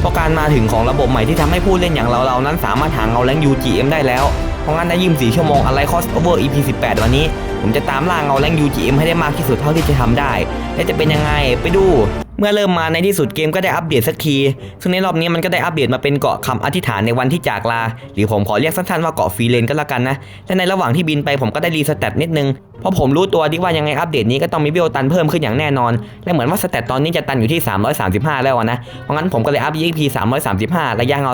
เพราะการมาถึงของระบบใหม่ที่ทำให้ผู้เล่นอย่างเราๆนั้นสามารถหาเงาแรง UGM ได้แล้ว เพราะงั้นใน24ชั่วโมงอะไรคอสโอเวอร์ EP 18 วันนี้ ผมจะตามล่าเงาแรง UGM ให้ได้มากที่สุดเท่าที่จะทำได้ และจะเป็นยังไงไปดูเมื่อเริ่มมาในที่สุดเกมก็ได้อัปเดตสักที ซึ่งในรอบนี้มันก็ได้อัปเดตมาเป็นเกาะคำอธิษฐานในวันที่จากลา หรือผมขอเรียกสั้นๆว่าเกาะฟรีเลนก็แล้วกันนะ และในระหว่างที่บินไปผมก็ได้รีสเตตนิดนึง เพราะผมรู้ตัวดีว่ายังไงอัปเดตนี้ก็ต้องมีเวลตันเพิ่มขึ้นอย่างแน่นอน และเหมือนว่าสเตตตอนนี้จะตันอยู่ที่ 335 แล้วนะ เพราะงั้นผมก็เลยอัพ EP 335 ระยะเงา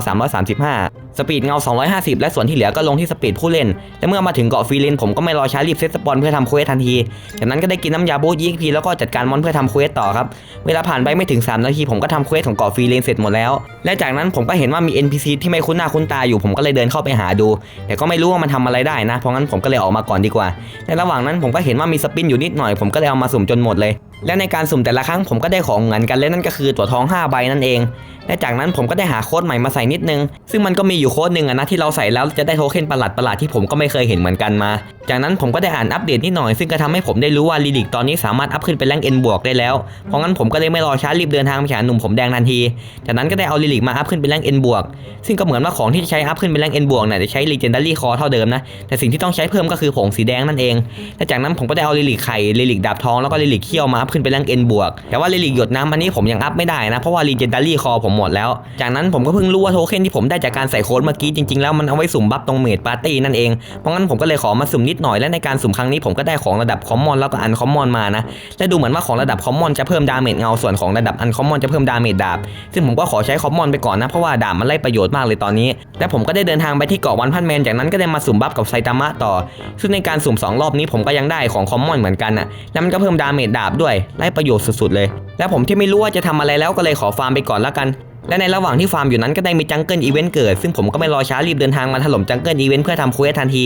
335 สปีดเงา 250 และส่วนที่เหลือก็ลงที่สปีดผู้เล่น และเมื่อมาถึงเกาะฟรีเลนผมก็ไม่รอช้ารีบเซตสปอนเพื่อทำเควสทันที จากนั้นก็ได้กินน้ำยาบูสต์ EP แล้วก็จัดการมอนเพื่อทำเควสต่อครับ เวลาผ่านไปไม่ถึง 3 นาทีผมก็ทำเควสของเกาะฟรีเลนเสร็จหมดแล้ว และจากนั้นผมก็เห็นว่ามี NPC ที่ไม่คุ้นหน้าคุ้นตาอยู่ผมก็เลยเดินเข้าไปหาดู แต่ก็ไม่รู้ว่ามันทำอะไรได้นะ เพราะงั้นผมก็เลยออกมาก่อนดีกว่า ในระหว่างนั้นผมก็เห็นว่ามีสปินอยู่นิดหน่อยผมก็เลยเอามาสุ่มจนหมดเลยและในการสุ่มแต่ละครั้งผมก็ได้ของเหมือนกันเลยนั่นก็คือตั๋วทอง 5 ใบนั่นเอง และจากนั้นผมก็ได้หาโค้ดใหม่มาใส่นิดนึง ซึ่งมันก็มีอยู่โค้ดหนึ่งนะที่เราใส่แล้วจะได้โทเค็นประหลาดประหลาดที่ผมก็ไม่เคยเห็นเหมือนกันมา จากนั้นผมก็ได้อ่านอัปเดตนิดหน่อย ซึ่งก็ทำให้ผมได้รู้ว่าลีลิกตอนนี้สามารถอัพขึ้นเป็นแรงเอ็นบวกได้แล้ว เพราะงั้นผมก็เลยไม่รอช้ารีบเดินทางไปหาหนุ่มผมแดงทันที จากนั้นก็ได้เอาลีลิกมาอัพขึ้นเป็นแรงเอ็นบวก ซึ่งก็เหมือนว่าของที่จะใช้อัพขึ้นเป็นแรงเอ็นบวกเนี่ยจะใช้ Legendary Core เท่าเดิมนะ แต่สิ่งที่ต้องใช้เพิ่มก็คือผงสีแดงนั่นเองและจากนั้นผมก็ได้เอาลิลิกไข่ลิลิกดาบทองแล้วก็ลิลิกเขี้ยวมาพขึ้นเป็นแรงเอ็นบวก แต่ว่าลิลิกหยดน้ำอันนี้ผมยังอัพไม่ได้นะ เพราะว่า Legendary Core ผมหมดแล้ว จากนั้นผมก็เพิ่งรู้ว่าโทเค็นที่ผมได้จากการใส่โค้ดเมื่อกี้จริงๆแล้วมันเอาไว้สุ่มบัฟตรงเมดปาร์ตี้นั่นเอง เพราะงั้นผมก็เลยขอมาสุ่มนิดหน่อยและในการสุ่มครั้งนี้ผมก็ได้ของระดับคอมมอนแล้วก็อันคอมมอนมานะ และดูเหมือนว่าของระดับคอมมอนจะเพิ่มดาเมจเงาส่วนของระดับอันคอมมอนจะเพิ่มดาเมจดาบ ซึ่งผมก็ขอใช้คอมมอนไปก่อนนะเพราะว่าดาบมันไล่ประโยชน์มากเลยตอนนี้ และผมก็ได้เดินทางไปที่เกาะวันพันแมนจากนั้นก็ได้มาสุ่มบัฟกับไซตามะต่อ ซึ่งในการสุ่ม2รอบนี้ผมก็ยังได้ของคอมมอนเหมือนกันนะแล้วมันก็เพิ่มดาเมจดาบด้วยไล่ประโยชน์สุดๆเลย และผมที่ไม่รู้ว่าจะทำอะไรแล้วก็เลยขอฟาร์มไปก่อนละกัน และในระหว่างที่ฟาร์มอยู่นั้นก็ได้มีจังเกิลอีเวนต์เกิด ซึ่งผมก็ไม่รอช้ารีบเดินทางมาถล่มจังเกิลอีเวนต์เพื่อทำควสทันที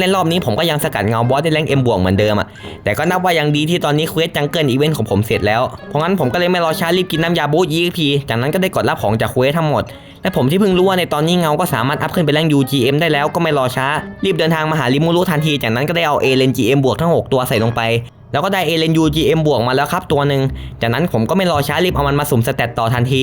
ในรอบนี้ผมก็ยังสกัดเงาบอสได้แรงเอ็มบวกเหมือนเดิมอะแต่ก็นับว่ายังดีที่ตอนนี้ควสจังเกิลอีเวนต์ของผมเสร็จแล้วเพราะงั้นผมก็เลยไม่รอช้ารีบกินน้ำยาบูสต์ EXP จากนั้นก็ได้กดรับของจากควสทั้งหมดและผมที่เพิ่งรู้ว่าในตอนนี้เงาก็สามารถอัพขึ้นเป็นแรง UGM ได้แล้วก็ไม่รอช้า รีบเดินทางมาหาริมูรุทันที จากนั้นก็ได้เอาเอเลน GM บวกทั้ง 6 ตัวใส่ลงไป แล้วก็ได้เอเลน UGM บวกมาแล้วครับตัวหนึ่งจากนั้นผมก็ไม่รอช้ารีบเอามันมาสุ่มสเตตต่อทันที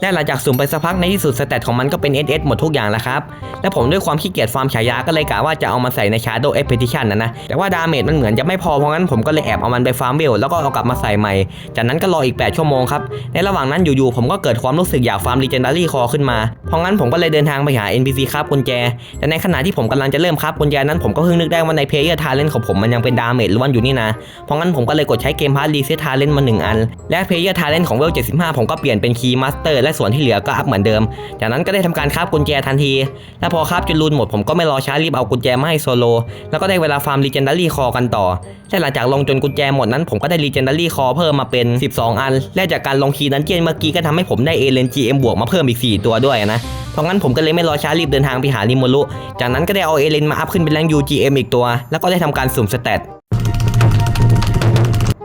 และหลังจากสุ่มไปสักพักในที่สุดสเตตของมันก็เป็น SS หมดทุกอย่างแล้วครับ และผมด้วยความขี้เกียจฟาร์มฉายาก็เลยกะว่าจะเอามาใส่ใน Shadow Expedition นะนะ แต่ว่าดาเมจมันเหมือนจะไม่พอ เพราะงั้นผมก็เลยแอบเอามันไปฟาร์มเวลแล้วก็เอากลับมาใส่ใหม่ จากนั้นก็รออีก 8 ชั่วโมงครับ ในระหว่างนั้นอยู่ๆผมก็เกิดความรู้สึกอยากฟาร์ม Legendary Core ขึ้นมา เพราะงั้นผมก็เลยเดินทางไปหา NPC ครับกุญแจ แต่ในขณะที่ผมกำลังจะเริ่มครับกุญแจนั้นผมก็เพิ่งนึกได้ว่าใน Player Talent ของผมมันยังเป็นดาเมจล้วนอยู่นี่นะ เพราะงั้นผมก็เลยกดใช้เกมพาร์ทรีเซ็ตทาเลนต์มา1อัน และ Player Talent ของเวล75 ผมก็เปลี่ยนเป็น Key Master และส่วนที่เหลือก็อัพเหมือนเดิม จากนั้นก็ได้ทำการคาบกุญแจทันที และพอคาบจนรูนหมดผมก็ไม่รอช้ารีบเอากุญแจมาให้โซโล แล้วก็ได้เวลาฟาร์ม Legendary Core กันต่อ และหลังจากลงจนกุญแจหมดนั้น ผมก็ได้ Legendary Core เพิ่มมาเป็น 12 อัน และจากการลงคีย์ดันเจียนเมื่อกี้ก็ทำให้ผมได้ Alien GM บวกมาเพิ่มอีก 4 ตัวด้วยนะเพราะงั้นผมก็เลยไม่รอช้ารีบเดินทางไปหาริโมรุจากนั้นก็ได้เอาเอเลนมาอัพขึ้นเป็นแรง UGM อีกตัว แล้วก็ได้ทำการสุ่มสเตต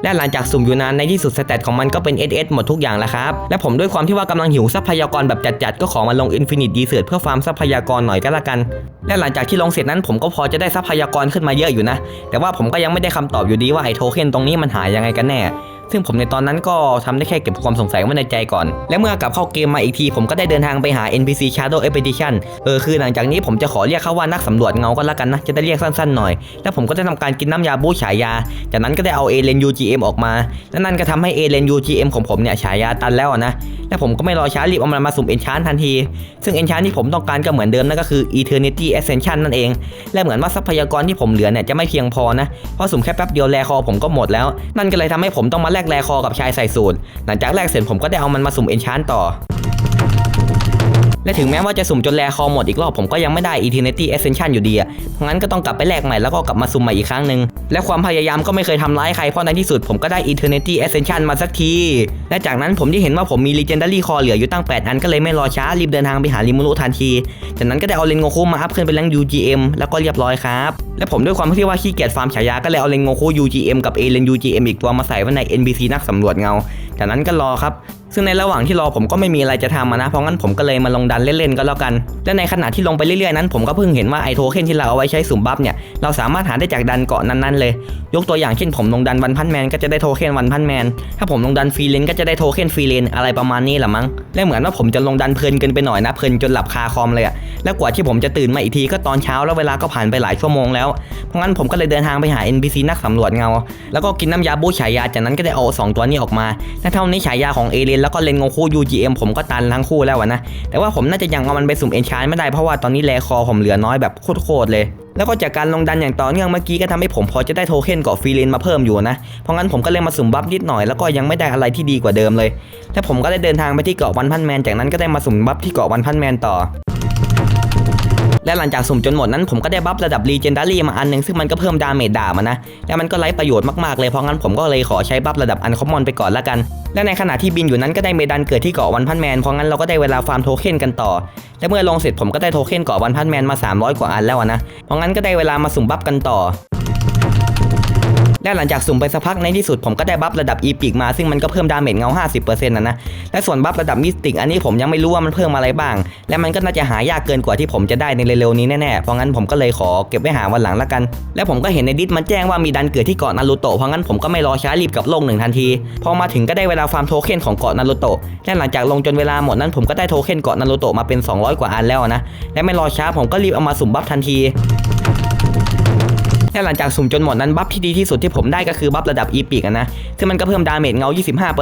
และหลังจากสุ่มอยู่นานในที่สุดสเตตของมันก็เป็น SS หมดทุกอย่างแล้วครับ และผมด้วยความที่ว่ากำลังหิวทรัพยากรแบบจัดๆก็ขอมาลงอินฟินิตดีเซิร์ตเพื่อฟาร์มทรัพยากรหน่อยก็แล้วกัน และหลังจากที่ลงเสร็จนั้นผมก็พอจะได้ทรัพยากรขึ้นมาเยอะอยู่นะ แต่ว่าผมก็ยังไม่ได้คำตอบอยู่ดีว่าไอ้โทเค็นตรงนี้มันหายยังไงกันแน่ ซึ่งผมในตอนนั้นก็ทำได้แค่เก็บความสงสัยไว้ในใจก่อน และเมื่อกลับเข้าเกมมาอีกที ผมก็ได้เดินทางไปหา NPC Shadow Expedition เออคือหลังจากนี้ผมจะขอเรียกเขาว่านักสำรวจเงาก็แล้วกันนะ จะได้เรียกสั้นๆหน่อย แล้วผมก็ได้ทำการกินน้ำยาบูฉายา จากนั้นก็ได้เอาเอเลน UGM ออกมา และนั่นก็ทำให้เอเลน UGM ของผมเนี่ยฉายาตันแล้วนะ และผมก็ไม่รอช้ารีบเอามันมาสุ่มเอนชานทันที ซึ่งเอนชานที่ผมต้องการก็เหมือนเดิมนั่นก็คือ Eternity Ascension นั่นเอง และเหมือนว่าทรัพยากรที่ผมเหลือเนี่ยจะไม่เพียงพอนะ เพราะสุ่มแค่แป๊บเดียวแรคอผมก็หมดแล้ว นั่นก็เลยทำให้ผมต้องมาแลกแรคอกับชายใส่สูตร หลังจากแลกเสร็จผมก็ได้เอามันมาสุ่มเอนชานต่อ และถึงแม้ว่าจะสุ่มจนแรคอหมดอีกรอบผมก็ยังไม่ได้ Eternity Ascension อยู่ดีอะเพราะงั้นก็ต้องกลับไปแลกใหม่แล้วก็กลับมาสุ่มใหม่อีกครั้งหนึ่ง และความพยายามก็ไม่เคยทำร้ายใครเพราะในที่สุดผมก็ได้ Eternity Ascension มาสักที และจากนั้นผมที่เห็นว่าผมมี Legendary Core เหลืออยู่ตั้ง 8 อันก็เลยไม่รอช้ารีบเดินทางไปหาริมูรุทันที จากนั้นก็ได้เอาเลนโงคุมาอัพขึ้นเป็นแรง UGM แล้วก็เรียบร้อยครับ และผมด้วยความที่ว่าขี้เกียจฟาร์มฉายาก็เลยเอาเลนโงคุ UGM กับเอเลน UGM อีกตัวมาใส่ไว้ใน NPC นักสำรวจเงา จากนั้นก็รอครับ ซึ่งในระหว่างที่รอผมก็ไม่มีอะไรจะทำนะเพราะงั้นผมก็เลยมาลงดันเล่นๆก็แล้วกัน และในขณะที่ลงไปเรื่อยๆนั้น ผมก็เพิ่งเห็นว่าไอโทเค็นที่เราเอาไว้ใช้สุ่มบัฟเนี่ยเราสามารถหาได้จากดันเกาะนั้นๆเลย ยกตัวอย่างเช่นผมลงดันวันพันแมนก็จะได้โทเค็นวันพันแมนถ้าผมลงดันฟรีเลนก็จะได้โทเค็นฟรีเลนอะไรประมาณนี้แหละมั้งและเหมือนว่าผมจะลงดันเพลินเกินไปหน่อยนะเพลินจนหลับคาคอมเลยอะแล้วกว่าที่ผมจะตื่นมาอีกทีก็ตอนเช้าแล้วเวลาก็ผ่านไปหลายชั่วโมงแล้วเพราะงั้นผมก็เลยเดินทางไปหา NPC นักสำรวจเงา แล้วก็กินน้ำยาบูฉายาจากนั้นก็ได้เอาสองตัวนี้ออกมาและเท่านี้ฉายาของเอเลนแล้วก็เลนโงคู่ UGM ผมก็ตันทั้งคู่แล้วนะ แต่ว่าผมน่าจะยังเอามันไปสุ่มเอนชานไม่ได้เพราะว่าตอนนี้แรคอผมเหลือน้อยแบบโคตรๆเลยแล้วก็จากการลงดันอย่างต่อเนื่องเมื่อกี้ก็ทำให้ผมพอจะได้โทเค็นเกาะฟรีเลนมาเพิ่มอยู่นะ เพราะงั้นผมก็เลยมาสุ่มบัฟนิดหน่อยแล้วก็ยังไม่ได้อะไรที่ดีกว่าเดิมเลย และผมก็ได้เดินทางไปที่เกาะวันพันแมน จากนั้นก็ได้มาสุ่มบัฟที่เกาะวันพันแมนต่อ และหลังจากสุ่มจนหมดนั้นผมก็ได้บัฟระดับรีเจนดารีมาอันหนึงซึ่งมันก็เพิ่มดาเมจดาบนะ และมันก็ไร้ประโยชน์มากๆเลยเพราะงั้นผมก็เลยขอใช้บัฟระดับอันคอมมอนไปก่อนละกัน และในขณะที่บินอยู่นั้นก็ได้เมดันเกิดที่เกาะวันพันแมนเพราะงั้นเราก็ได้เวลาฟาร์มโทเค็นกันต่อ และเมื่อลงเสร็จผมก็ได้โทเค็นเกาะวันพันแมนมา 300 กว่าอันแล้วนะเพราะงั้นก็ได้เวลามาสุ่มบัฟกันต่อ และหลังจากสุ่มไปสักพักในที่สุดผมก็ได้บัฟระดับอีพิกมาซึ่งมันก็เพิ่มดาเมจเงา 50%นะนะและส่วนบัฟระดับมิสติกอันนี้ผมยังไม่รู้ว่ามันเพิ่มอะไรบ้าง และมันก็น่าจะหายากเกินกว่าที่ผมจะได้ในเร็วๆนี้แน่ๆเพราะงั้นผมก็เลยขอเก็บไว้หาวันหลังละกัน และผมก็เห็นในดิสมันแจ้งว่ามีดันเกิดที่เกาะนารูโตะเพราะงั้นผมก็ไม่รอช้ารีบกลับลกหนึ่งทันทีพอมาถึงก็ได้เวลาฟาร์มโทเค็นของเกาะนารูโตะและหลังจากลงจนเวลาหมดนั้นผมก็ได้โทเค็นเกาะนารูโตะมาเป็น 200 กว่าอันแล้วนะและไม่รอช้าผมก็รีบเอามาสุ่มบัฟทันที และหลังจากสุ่มจนหมดนั้นบัฟที่ดีที่สุดที่ผมได้ก็คือบัฟระดับอีพิกนะซึ่งมันก็เพิ่มดาเมจเงา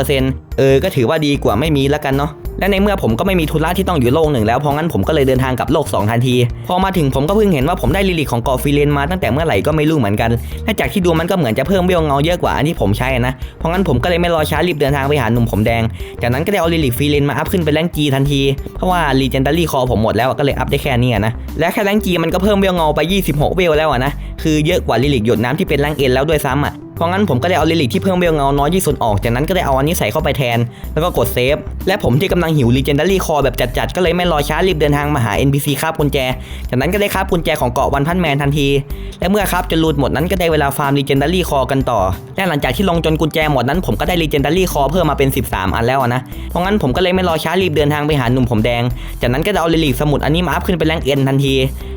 25%เออก็ถือว่าดีกว่าไม่มีแล้วกันเนาะ และในเมื่อผมก็ไม่มีธุระที่ต้องอยู่โลกหนึ่งแล้วเพราะงั้นผมก็เลยเดินทางกับโลก 2 ทันที พอมาถึงผมก็เพิ่งเห็นว่าผมได้ลิลิกของเกาะฟิเลนมาตั้งแต่เมื่อไหร่ก็ไม่รู้เหมือนกัน และจากที่ดูมันก็เหมือนจะเพิ่มเวลเงาเยอะกว่าอันที่ผมใช้นะ เพราะงั้นผมก็เลยไม่รอช้ารีบเดินทางไปหาหนุ่มผมแดง จากนั้นก็ได้เอาลิลิกฟิเลนมาอัพขึ้นเป็นแรงจีทันที เพราะว่าลีเจนดารี่คอผมหมดแล้วก็เลยอัพได้แค่นี้นะ และแค่แรงจีมันก็เพิ่มเวลเงาไป 26 เวลแล้วนะ คือเยอะกว่าลิลิกหยดน้ำที่เป็นแรงเอ็นแล้วด้วยซ้ำอะ เพราะงั้นผมก็ได้เอาลิลิกที่เพิ่มเวลเงาน้อยที่สุดออก จากนั้นก็ได้เอาอันนี้ใส่เข้าไปแทน แล้วก็กดเซฟ และผมที่กำลังหิว Legendary Core แบบจัดๆ ก็เลยไม่รอช้ารีบเดินทางมาหา NPC คาบกุญแจ จากนั้นก็ได้คาบกุญแจของเกาะวันพันแมนทันที และเมื่อคาบจนรูดหมดนั้นก็ได้เวลาฟาร์ม Legendary Core กันต่อ และหลังจากที่ลงจนกุญแจหมดนั้น ผมก็ได้ Legendary Core เพิ่มมาเป็น 13 อันแล้วนะ เพราะงั้นผมก็เลยไม่รอช้ารีบเดินทางไปหาหนุ่มผมแดง จากนั้นก็ได้เอาลิลิกสมุดอันนี้มาอัพขึ้นเป็นแรงเอ็นทันที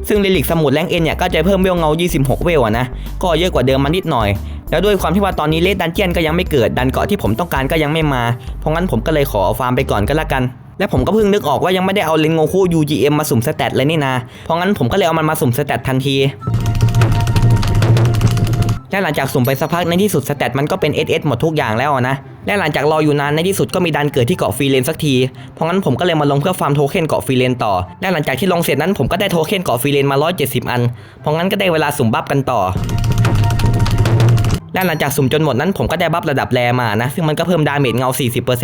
ซึ่งลิลิกสมุดแรงเอ็นเนี่ยก็จะเพิ่มเวลเงา 26 เวลนะ ก็เยอะกว่าเดิมมานิดหน่อย แล้วด้วยความที่ว่าตอนนี้เลดดันเจียนก็ยังไม่เกิดดันเกาะที่ผมต้องการก็ยังไม่มา เพราะงั้นผมก็เลยขอฟาร์มไปก่อนก็แล้วกัน และผมก็เพิ่งนึกออกว่ายังไม่ได้เอาเลนโงคู UGM มาสุ่มสเตตเลยนี่นาเพราะงั้นผมก็เลยเอามันมาสุ่มสเตตทันทีและหลังจากสุ่มไปสักพักในที่สุดสเตตมันก็เป็น SS หมดทุกอย่างแล้วนะ และหลังจากรออยู่นานในที่สุดก็มีดันเกิดที่เกาะฟรีเลนสักที เพราะงั้นผมก็เลยมาลงเพื่อฟาร์มโทเค็นเกาะฟรีเลนต่อ และหลังจากที่ลงเสร็จนั้นผมก็ได้โทเค็นเกาะฟรีเลนมา 170 อัน เพราะงั้นก็ได้เวลาสุ่มบัฟกันต่อ และหลังจากสุ่มจนหมดนั้นผมก็ได้บัฟระดับแรมานะ ซึ่งมันก็เพิ่มดาเมจเงา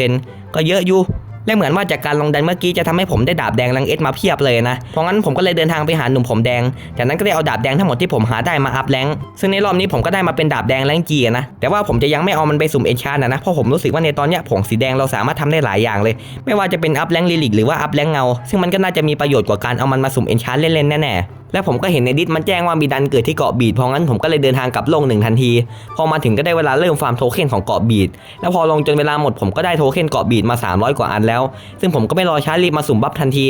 40%ก็เยอะอยู่และเหมือนว่าจากการลงดันเมื่อกี้จะทำให้ผมได้ดาบแดงแรงเอสมาเพียบเลยนะ เพราะงั้นผมก็เลยเดินทางไปหาหนุ่มผมแดง จากนั้นก็ได้เอาดาบแดงทั้งหมดที่ผมหาได้มาอัพแรงซึ่งในรอบนี้ผมก็ได้มาเป็นดาบแดงแรงจีนะ แต่ว่าผมจะยังไม่เอามันไปสุ่มเอนชานนะนะ เพราะผมรู้สึกว่าในตอนนี้ผงสีแดงเราสามารถทำได้หลายอย่างเลย ไม่ว่าจะเป็นอัพแรงลิลิกหรือว่าอัพแรงเงา ซึ่งมันก็น่าจะมีประโยชน์กว่าการเอามันมาสุ่มเอนชานเล่นๆแน่ๆ และผมก็เห็นในดิสมันแจ้งว่ามีดันเกิดที่เกาะบีดเพราะงั้นผมก็เลยเดินทางกลับโลกหนึ่งทันที พอมาถึงก็ได้เวลาเริ่มฟาร์มโทเค็นของเกาะบีดแล้วพอลงจนเวลาหมดผมก็ได้โทเค็นเกาะบีดมา 300 กว่าอันแล้ว ซึ่งผมก็ไม่รอช้ารีบมาสุ่มบัฟทันที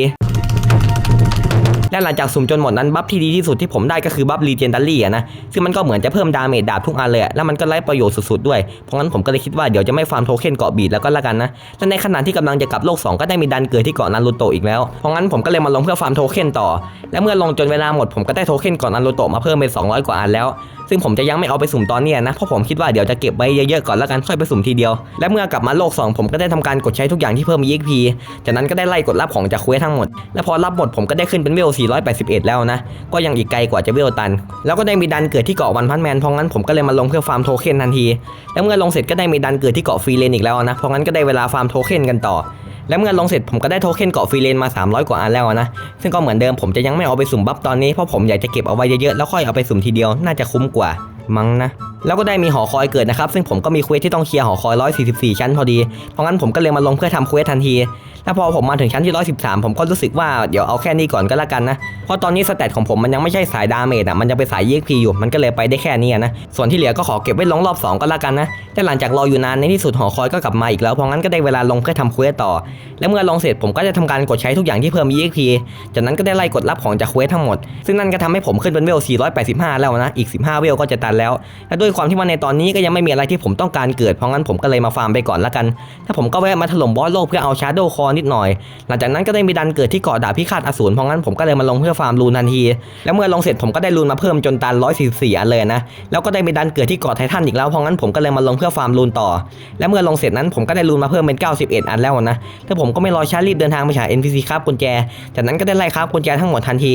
และหลังจากสุ่มจนหมดนั้นบัฟที่ดีที่สุดที่ผมได้ก็คือบัฟรีเจนดารี่นะซึ่งมันก็เหมือนจะเพิ่มดาเมจดาบทุกอันเลยแล้วมันก็ไร้ประโยชน์สุดๆด้วยเพราะงั้นผมก็เลยคิดว่าเดี๋ยวจะไม่ฟาร์มโทเค็นเกาะบีดแล้วก็แล้วกันนะและในขณะที่กำลังจะกลับโลก 2 ก็ได้มีดันเกิดที่เกาะนารูโตะอีกแล้วเพราะงั้นผมก็เลยมาลงเพื่อฟาร์มโทเค็นต่อ และเมื่อลงจนเวลาหมดผมก็ได้โทเค็นเกาะนารูโตะมาเพิ่มเป็น200 กว่าอันแล้ว ซึ่งผมจะยังไม่เอาไปสุ่มตอนนี้นะเพราะผมคิดว่าเดี๋ยวจะเก็บไว้เยอะๆก่อนแล้วกันค่อยไปสุ่มทีเดียว และเมื่อกลับมาโลก 2 ผมก็ได้ทำการกดใช้ทุกอย่างที่เพิ่ม EXP จากนั้นก็ได้ไล่กดรับของจากเควสทั้งหมดและพอรับหมดผมก็ได้ขึ้นเป็นเวล481 แล้วนะ ก็ยังอีกไกลกว่าจะเวลตัน แล้วก็ได้มีดันเกิดที่เกาะวันพันแมนเพราะงั้นผมก็เลยมาลงเพื่อฟาร์มโทเค็นทันที แล้วเมื่อลงเสร็จก็ได้มีดันเกิดที่เกาะฟรีเลนอีกแล้วนะ เพราะงั้นก็ได้เวลาฟาร์มโทเค็นกันต่อ และเมื่อลงเสร็จผมก็ได้โทเค็นเกาะฟรีเลนมา 300 กว่าอันแล้วนะ ซึ่งก็เหมือนเดิมผมจะยังไม่เอาไปสุ่มบัฟตอนนี้เพราะผมอยากจะเก็บเอาไว้เยอะๆแล้วค่อยเอาไปสุ่มทีเดียวน่าจะคุ้มกว่ามั้งนะ แล้วก็ได้มีหอคอยเกิดนะครับ ซึ่งผมก็มีเควสที่ต้องเคลียร์หอคอย 144 ชั้นพอดี เพราะงั้นผมก็เลยมาลงเพื่อทำเควสทันที แล้วพอผมมาถึงชั้นที่ 113 ผมก็รู้สึกว่าเดี๋ยวเอาแค่นี้ก่อนก็แล้วกันนะ เพราะตอนนี้สเตตของผมมันยังไม่ใช่สายดาเมจอะ มันจะเป็นสาย EXP อยู่ มันก็เลยไปได้แค่นี้นะ ส่วนที่เหลือก็ขอเก็บไว้ลงรอบ 2 ก็แล้วกันนะ แต่หลังจากรออยู่นานในที่สุดหอคอยก็กลับมาอีกแล้ว เพราะงั้นก็ได้เวลาลงเพื่อทำเควสต่อ และเมื่อลงเสร็จผมก็จะทำการกดใช้ทุกอย่างที่เพิ่ม EXP จากนั้นก็ได้ไล่กดรับของจากเควสทั้งหมด ซึ่งนั่นก็ทำให้ผมขึ้นเป็นเวล 485 แล้วนะ อีก 15 เวลก็จะตันแล้วและด้วยความที่ว่าในตอนนี้ก็ยังไม่มีอะไรที่ผมต้องการเกิด เพราะงั้นผมก็เลยมาฟาร์มไปก่อนละกัน ถ้าผมก็แวะมาถล่มบอสโลกเพื่อเอาชาร์โดคอนิดหน่อย หลังจากนั้นก็ได้มีดันเกิดที่เกาะดาบพิฆาตอสูร เพราะงั้นผมก็เลยมาลงเพื่อฟาร์มรูนทันที แล้วเมื่อลงเสร็จผมก็ได้รูนมาเพิ่มจนตัน144อันเลยนะ แล้วก็ได้มีดันเกิดที่เกาะไททันอีกแล้ว เพราะงั้นผมก็เลยมาลงเพื่อฟาร์มรูนต่อ และเมื่อลงเสร็จนั้นผมก็ได้รูนมาเพิ่มเป็น 91 อันแล้วนะแล้วผมก็ไม่รอช้ารีบเดินทางไปหา NPC ครับกุญแจ จากนั้นก็ได้ไล่ครับกุญแจทั้งหมดทันที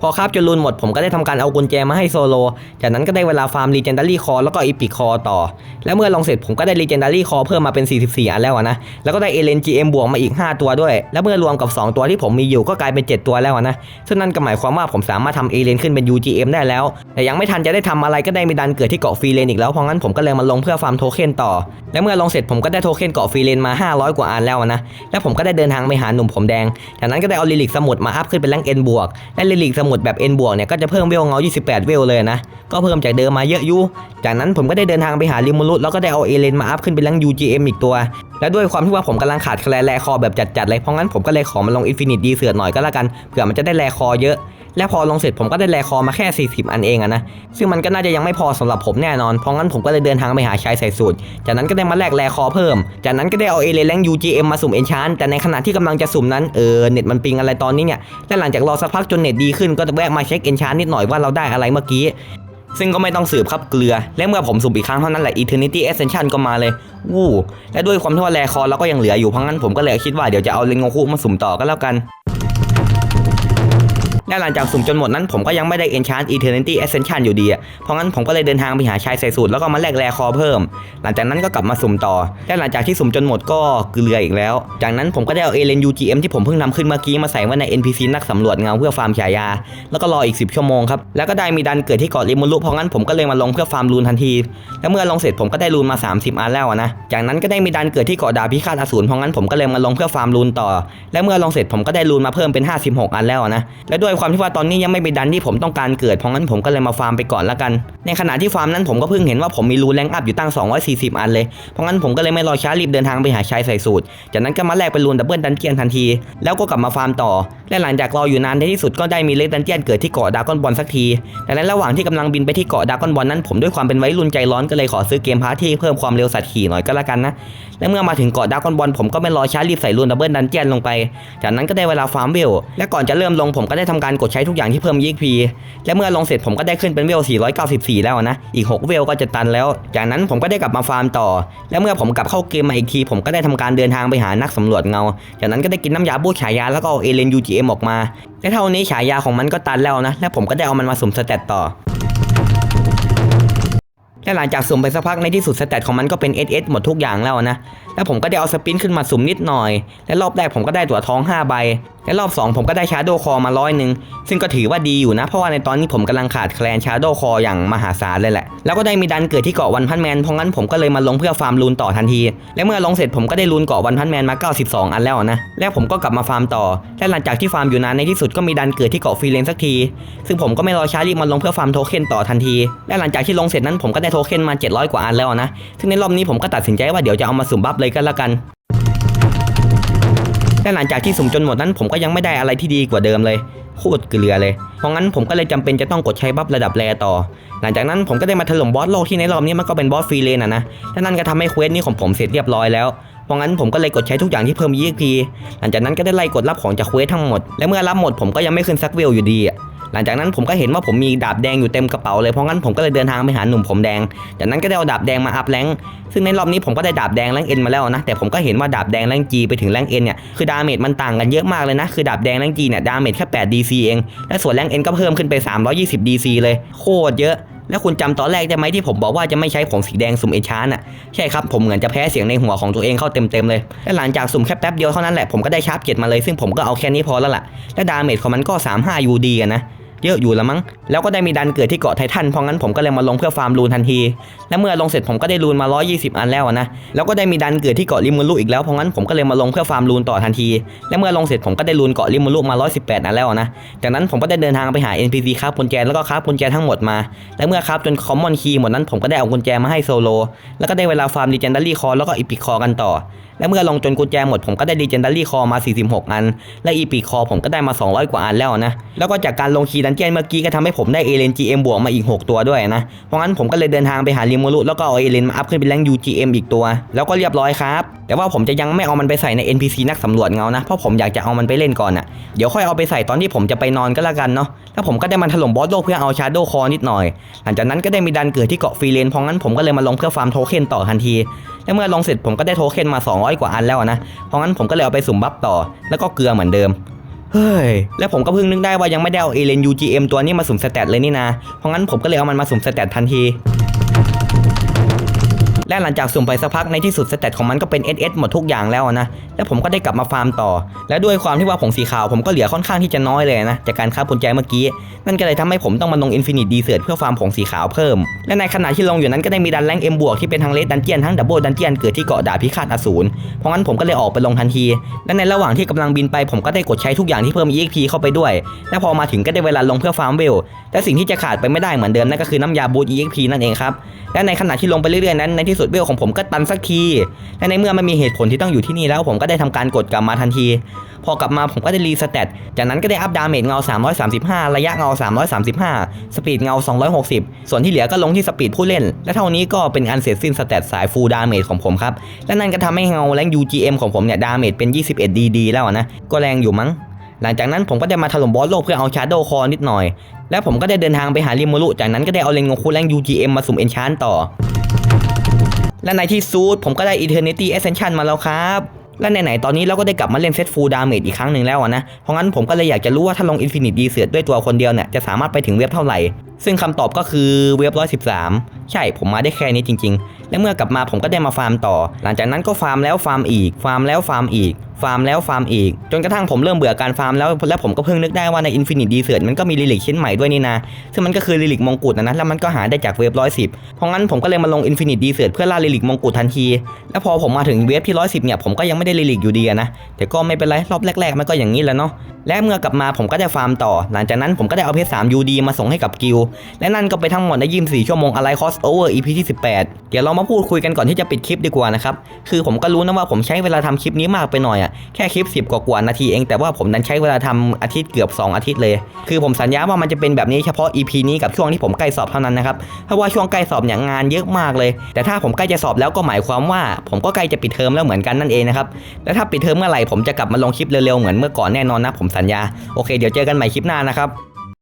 พอครับจนรูนหมดผมก็ได้ทำการเอากุญแจมาให้โซโล จากนั้นก็ได้เวลาฟาร์ม Legendary Core แล้วก็ Epic Core ต่อ แล้วเมื่อลงเสร็จผมก็ได้ Legendary Core เพิ่มมาเป็น 44 อันแล้วนะ แล้วก็ได้ Elen GM บวกมาอีก 5 ตัวด้วย แล้วเมื่อรวมกับ 2 ตัวที่ผมมีอยู่ก็กลายเป็น 7 ตัวแล้วอะนะซึ่งนั่นก็หมายความว่าผมสามารถทำ Elen ขึ้นเป็น UGM ได้แล้ว แต่ยังไม่ทันจะได้ทำอะไรก็ได้มีดันเกิดที่เกาะฟรีเลนอีกแล้วเพราะงั้นผมก็เลยมาลงเพื่อฟาร์มโทเค็นต่อ และเมื่อลงเสร็จผมก็ได้โทเค็นเกาะฟรีเลนมา 500 กว่าอันแล้วนะ แล้วผมก็ได้เดินทางไปหาหนุ่มผมแดง จากนั้นก็ได้เอาลิลิกสมุดมาอัพขึ้นเป็นแรงเอ็นบวกและลิลิกสมุดแบบ N บวกเนี่ยก็จะเพิ่มเวลเงา28 เวลเลยนะ ก็เพิ่มจากเดิมมาเยอะอยู่จากนั้นผมก็ได้เดินทางไปหาลิมูรุแล้วก็ได้เอาเอเลนมาอัพขึ้นเป็นแรง UGM อีกตัว และด้วยความที่ว่าผมกำลังขาดแคลนแรคอแบบจัดๆเลยเพราะงั้นผมก็เลยขอมาลงอินฟินิตดีเสือหน่อยก็แล้วกันเผื่อมันจะได้แรคอเยอะและพอลงเสร็จผมก็ได้แรคอมาแค่ 40 อันเองอะนะ ซึ่งมันก็น่าจะยังไม่พอสำหรับผมแน่นอน เพราะงั้นผมก็เลยเดินทางไปหาชายใส่สูตร จากนั้นก็ได้มาแลกแรคอเพิ่ม จากนั้นก็ได้เอาเอเลนแรง UGM มาสุ่มเอนชานแต่ในขณะที่กำลังจะสุ่มนั้น เออ เน็ตมันปิงอะไรตอนนี้เนี่ย และหลังจากรอสักพักจนเน็ตดีขึ้นก็จะแวะมาเช็คเอนชานนิดหน่อยว่าเราได้อะไรเมื่อกี้ ซึ่งก็ไม่ต้องสืบครับเกลือ และเมื่อผมสุ่มอีกครั้งเท่านั้นแหละ Eternity Ascension ก็มาเลยวู้และด้วยความที่ว่าแรคอร์เราก็ยังเหลืออยู่เพราะงั้นผมก็เลยคิดว่าเดี๋ยวจะเอาเลนโงคุมาสุ่มต่อก็แล้วกัน และหลังจากสุ่มจนหมดนั้นผมก็ยังไม่ได้ Enchant Eternity Ascension อยู่ดีเพราะงั้นผมก็เลยเดินทางไปหาชายใส่สูตรแล้วก็มาแลกแร่คอเพิ่ม หลังจากนั้นก็กลับมาสุ่มต่อ และหลังจากที่สุ่มจนหมดก็เกลืออีกแล้ว จากนั้นผมก็ได้เอาเอเลน UGM ที่ผมเพิ่งนำขึ้นเมื่อกี้มาใส่ไว้ใน NPC นักสำรวจเงาเพื่อฟาร์มฉายา แล้วก็รออีก 10 ชั่วโมงครับ แล้วก็ได้มีดันเกิดที่เกาะริมูรุเพราะงั้นผมก็เลยมาลงเพื่อฟาร์มรูนทันที แล้วเมื่อลงเสร็จผมก็ได้รูนมา 30 อันแล้วนะ จากนั้นก็ได้มีดันเกิดที่เกาะดาพิฆาตอสูรเพราะงั้นผมก็เลยมาลงเพื่อฟาร์มรูนต่อ และเมื่อลงเสร็จผมก็ได้รูนมาเพิ่มเป็น 56 อันแล้วนะ และด้วยความที่ว่าตอนนี้ยังไม่มีดันที่ผมต้องการเกิดเพราะงั้นผมก็เลยมาฟาร์มไปก่อนละกัน ในขณะที่ฟาร์มนั้นผมก็เพิ่งเห็นว่าผมมีรูแรงอัพอยู่ตั้ง 240 อันเลย เพราะงั้นผมก็เลยไม่รอช้ารีบเดินทางไปหาชายใส่สูตร จากนั้นก็มาแลกเป็นรูนดับเบิลดันเจียนทันที แล้วก็กลับมาฟาร์มต่อ และหลังจากรออยู่นานในที่สุดก็ได้มีเลดดันเจียนเกิดที่เกาะดากอนบอลสักทีแต่ในระหว่างที่กำลังบินไปที่เกาะดากอนบอลนั้นผมด้วยความเป็นวัยรุ่นใจร้อนก็เลยขอซื้อเกมพาร์ทที่เพิ่มความเร็วสัตว์ขี่หน่อยก็แล้วกันนะ และเมื่อมาถึงเกาะดากอนบอลผมก็ไม่รอช้ารีบใส่รูนดับเบิลดันเจียนลงไป จากนั้นก็ได้เวลาฟาร์มเวล และก่อนจะเริ่มลงผมก็ได้ทำการกดใช้ทุกอย่างที่เพิ่ม EXP และเมื่อลงเสร็จผมก็ได้ขึ้นเป็นเวล 494 แล้วนะ อีก 6 เวลก็จะตันแล้ว จากนั้นผมก็ได้กลับมาฟาร์มต่อ และเมื่อผมกลับเข้าเกมมาอีกที ผมก็ได้ทำการเดินทางไปหานักสำรวจเงา จากนั้นก็ได้กินน้ำยาบูฉายาแล้วก็เอาเอเลน UGM ออกมาและเท่านี้ฉายาของมันก็ตันแล้วนะ และผมก็ได้เอามันมาสุ่มสเตตต่อ และหลังจากสุ่มไปสักพักในที่สุดสเตตของมันก็เป็น SS หมดทุกอย่างแล้วนะ แล้วผมก็ได้เอาสปินขึ้นมาสุ่มนิดหน่อย และรอบแรกผมก็ได้ตัวทอง5ใบ และรอบ 2 ผมก็ได้ชาร์โดคอมาร้อยหนึ่งซึ่งก็ถือว่าดีอยู่นะ เพราะว่าในตอนนี้ผมกำลังขาดแคลนชาร์โดคออย่างมหาศาลเลยแหละ แล้วก็ได้มีดันเกิดที่เกาะวันพันแมน เพราะงั้นผมก็เลยมาลงเพื่อฟาร์มลูนต่อทันที และเมื่อลงเสร็จผมก็ได้ลูนเกาะวันพันแมนมา 92 อันแล้วนะ แล้วผมก็กลับมาฟาร์มต่อ และหลังจากที่ฟาร์มอยู่นานในที่สุดก็มีดันเกิดที่เกาะฟรีเลนสักที ซึ่งผมก็ไม่รอช้ารีบมาลงเพื่อฟาร์มโทเค็นต่อทันที และหลังจากที่ลงเสร็จนั้นผมก็ได้โทเค็นมา 700 กว่าอันแล้วนะ ซึ่งในรอบนี้ผมก็ตัดสินใจว่าเดี๋ยวจะเอามาสุ่มบัฟเลยยก็แล้วกันและหลังจากที่สุ่มจนหมดนั้นผมก็ยังไม่ได้อะไรที่ดีกว่าเดิมเลยโคตรเกลือเลย เพราะงั้นผมก็เลยจำเป็นจะต้องกดใช้บัฟระดับแรต่อ หลังจากนั้นผมก็ได้มาถล่มบอสโลกที่ในรอบนี้มันก็เป็นบอสฟรีเลนอะนะและนั่นก็ทำให้เควสนี้ของผมเสร็จเรียบร้อยแล้ว เพราะงั้นผมก็เลยกดใช้ทุกอย่างที่เพิ่ม EXP หลังจากนั้นก็ได้ไล่กดรับของจากเควสทั้งหมด และเมื่อรับหมดผมก็ยังไม่ขึ้นซักเวลอยู่ดีอะ หลังจากนั้นผมก็เห็นว่าผมมีดาบแดงอยู่เต็มกระเป๋าเลย เพราะงั้นผมก็เลยเดินทางไปหาหนุ่มผมแดง จากนั้นก็ได้เอาดาบแดงมาอัพแรงซึ่งในรอบนี้ผมก็ได้ดาบแดงแรงเอ็นมาแล้วนะ แต่ผมก็เห็นว่าดาบแดงแรงจีไปถึงแรงเอ็นเนี่ย คือดาเมจมันต่างกันเยอะมากเลยนะ คือดาบแดงแรงจีเนี่ยดาเมจแค่8 DC เอง และส่วนแรงเอ็นก็เพิ่มขึ้นไป 320 DC เลย โคตรเยอะแล้วคุณจำตอนแรกได้ไหมที่ผมบอกว่าจะไม่ใช้ผงสีแดงสุ่มเอนชานอะใช่ครับผมเหมือนจะแพ้เสียงในหัวของตัวเองเข้าเต็มๆเลย และหลังจากสุ่มแค่แป๊บเดียวเท่านั้นแหละผมก็ได้ชาร์ปเจ็ดมาเลยซึ่งผมก็เอาแค่นี้พอแล้วล่ะและดาเมจของมันก็ 35 UD อะนะ เยอะอยู่ละมั้ง แล้วก็ได้มีดันเกิดที่เกาะไททัน เพราะงั้นผมก็เลยมาลงเพื่อฟาร์มรูนทันที และเมื่อลงเสร็จผมก็ได้รูนมา 120 อันแล้วนะ แล้วก็ได้มีดันเกิดที่เกาะริมูรุอีกแล้ว เพราะงั้นผมก็เลยมาลงเพื่อฟาร์มรูนต่อทันที และเมื่อลงเสร็จผมก็ได้รูนเกาะริมูรุมา 118 อันแล้วนะ จากนั้นผมก็ได้เดินทางไปหา NPC ครับกุญแจแล้วก็ครับกุญแจทั้งหมดมา และเมื่อครับจนคอมมอนคีย์หมดนั้นผมก็ได้เอากุญแจมาให้โซโล แล้วก็ได้เวลาฟาร์มดีเจนดารี่คอแล้วก็อีพิคอกันต่อ และเมื่อลงจนกุญแจหมดผมก็ได้ดีเจนดารี่คอมา 46 อัน และอีปีคอผมก็ได้มา 200 กว่าอันแล้วนะ แล้วก็จากการลงคีดันเจียนเมื่อกี้ก็ทำให้ผมได้เอเลน GM บวกมาอีก 6 ตัวด้วยนะ เพราะงั้นผมก็เลยเดินทางไปหาริมูรุแล้วก็เอาเอเลนมาอัพขึ้นเป็นแรง UGM อีกตัว แล้วก็เรียบร้อยครับ แต่ว่าผมจะยังไม่เอามันไปใส่ใน NPC นักสำรวจเงานะ เพราะผมอยากจะเอามันไปเล่นก่อนอะ เดี๋ยวค่อยเอาไปใส่ตอนที่ผมจะไปนอนก็แล้วกันเนาะ แล้วผมก็ได้มาถล่มบอสโลกเพื่อเอาชาร์โดคอนิดหน่อย หลังจากนั้นก็ได้มีดันเกิดที่เกาะฟรีเลนเพราะงั้นผมก็เลยมาลงเพื่อฟาร์มโทเค็นต่อทันที และเมื่อลงเสร็จผมก็ได้โทเค็นมา 200 กว่าอันแล้วนะ เพราะงั้นผมก็เลยเอาไปสุ่มบัฟต่อ แล้วก็เกลือเหมือนเดิม เฮ้ย แล้วผมก็เพิ่งนึกได้ว่ายังไม่ได้เอาเอเลน UGM ตัวนี้มาสุ่มสเตตเลยนี่นะ เพราะงั้นผมก็เลยเอามันมาสุ่มสเตตทันที และหลังจากสุ่มไปสักพักในที่สุดสเตตของมันก็เป็น SS หมดทุกอย่างแล้วนะ แล้วผมก็ได้กลับมาฟาร์มต่อ และด้วยความที่ว่าผงสีขาวผมก็เหลือค่อนข้างที่จะน้อยเลยนะ จากการฆ่าปุญแจเมื่อกี้ นั่นก็เลยทำให้ผมต้องมาลง Infinite d e s e r t เพื่อฟาร์มผงสีขาวเพิ่ม และในขณะที่ลงอยู่นั้นก็ได้มีดันแรงเอ็มบวกที่เป็นทั้งเลดดันเจียนทั้งดับเบิลดันเจียนเกิดที่เกาะดาพิฆาตอสูร เพราะงั้นผมก็เลยออกไปลงทันที และในระหว่างที่กำลังบินไปผมก็ได้กดใช้ทุกอย่างที่เพิ่ม EXP เข้าไปด้วย และพอมาถึงก็ได้เวลาลงเพื่อฟาร์มเวลและสิ่งที่จะขาดไปไม่ได้เหมือนเดิมนั่นก็คือน้ำยาบูต EXP นั่นเองครับและในขณะที่ลงไปเรื่อยๆนั้นในที่สุดเวลของผมก็ตันสักที และในเมื่อมันมีเหตุผลที่ต้องอยู่ที่นี่แล้วผมก็ได้ทำการกดกลับมาทันที พอกลับมาผมก็ได้รีสเตตจากนั้นก็ได้อัพดาเมจเงา 335 ระยะเงา 335 สปีดเงา 260 ส่วนที่เหลือก็ลงที่สปีดผู้เล่น และเท่านี้ก็เป็นอันเสร็จสิ้นสเตตสายฟูลดาเมจของผมครับ และนั่นก็ทำให้เงาแรง UGM ของผมเนี่ยดาเมจเป็น 21 DD แล้วนะ ก็แรงอยู่มั้งหลังจากนั้นผมก็ได้มาถล่มบอสโลกเพื่อเอาชาร์โดคอนิดหน่อย แล้วผมก็ได้เดินทางไปหาริมูรุจากนั้นก็ได้เอาเลนงคูแรง UGM มาสุ่มเอนชานต่อ และในที่สุดผมก็ได้ Eternity Ascension มาแล้วครับและไหนๆตอนนี้เราก็ได้กลับมาเล่นเซตฟูลดาเมจอีกครั้งหนึ่งแล้วนะ เพราะงั้นผมก็เลยอยากจะรู้ว่าถ้าลงอินฟินิตดีเสือด้วยตัวคนเดียวเนี่ยจะสามารถไปถึงเว็บเท่าไหร่ ซึ่งคำตอบก็คือเว็บ113ใช่ผมมาได้แค่นี้จริง ๆ และเมื่อกลับมาผมก็ได้มาฟาร์มต่อ หลังจากนั้นก็ฟาร์มแล้วฟาร์มอีก ฟาร์มแล้วฟาร์มอีก ฟาร์มแล้วฟาร์มอีก จนกระทั่งผมเริ่มเบื่อการฟาร์มแล้วและผมก็เพิ่งนึกได้ว่าใน Infinite d e s e r t มันก็มีลิลิกชิ้นใหม่ด้วยนี่นะ ซึ่งมันก็คือลิลิกมงกุฎนะนะแล้วมันก็หาได้จากเว็บ110เพราะงั้นผมก็เลยมาลง Infinite d e s e r t เพื่อล่าลิลิกมงกุฎทันที แล้วพอผมมาถึงเว็บที่110เนี่ยผมก็ยังไม่ได้ลิลิกอยู่ดีนะแต่ก็ไม่เป็นไรรอบแรก ๆ มันก็อย่างนี้แหละเนาะและเมื่อกลับมาผมก็ได้ฟาร์มต่อ หลังจากนั้นผมก็ได้เอาเพชร3 UD มาส่งให้กับกิลและนั่นก็ไปทั้งหมดใน24ชั่วโมงอะไรคอสโอเวอร์ EP ที่ 18 เดี๋ยวเรามาพูดคุยกันก่อนที่จะปิดคลิปดีกว่านะครับ คือผมก็รู้นะว่าผมใช้เวลาทำคลิปนี้มากไปหน่อยอะ่ะ แค่คลิป 10 กว่ากว่านาทีเอง แต่ว่าผมนั้นใช้เวลาทำอาทิตย์เกือบ 2 อาทิตย์เลย คือผมสัญญาว่ามันจะเป็นแบบนี้เฉพาะ EP นี้กับช่วงที่ผมใกล้สอบเท่านั้นนะครับ เพราะว่าช่วงใกล้สอบเนี่ยงานเยอะมากเลย แต่ถ้าผมใกล้จะสอบแล้วก็หมายความว่า ผมก็ใกล้จะปิดเทอมแล้วเหมือนกันนั่นเองนะครับ แล้วถ้าปิดเทอมเมื่อไหร่ผมจะกลับมาลงคลิปเร็วๆเหมือนเมื่อก่อนแน่นอนนะผมสัญญา โอเค เดี๋ยวเจอกันใหม่คลิปหน้านะครับ